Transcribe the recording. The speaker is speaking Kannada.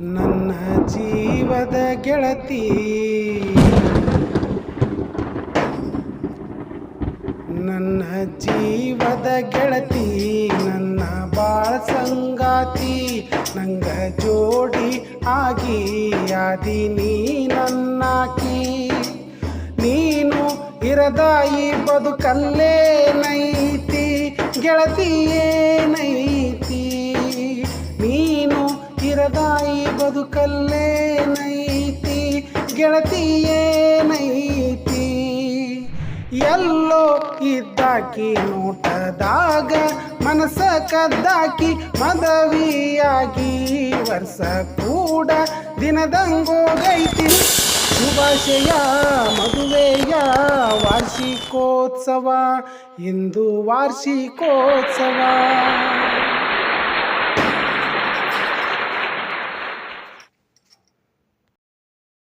ನನ್ನ ಜೀವದ ಗೆಳತಿ. ನನ್ನ ಜೀವದ ಗೆಳತಿ, ನನ್ನ ಬಾಳ ಸಂಗಾತಿ, ನಂಗ ಜೋಡಿ ಆಗಿ ಯಾದಿನಿ ನನ್ನಾಕಿ. ನೀನು ಇರದಾಯಿ ಬದುಕಲ್ಲೇ ನೈತಿ, ಗೆಳತಿಯೇ ನೀನು ಇರದಾಯಿ ಬದುಕಲ್ಲೇ ನೈತಿ, ಗೆಳತಿಯೇ ನೈತಿ. ಎಲ್ಲೋ ಇದ್ದಾಕಿ ನೋಟದಾಗ, ಮನಸ ಕದ್ದಾಕಿ ಮದವಿಯಾಗಿ, ವರ್ಷ ಕೂಡ ದಿನದಂಗೋಗೈತಿ. ಶುಭಾಶಯ, ಮದುವೆಯ ವಾರ್ಷಿಕೋತ್ಸವ, ಇಂದು ವಾರ್ಷಿಕೋತ್ಸವ.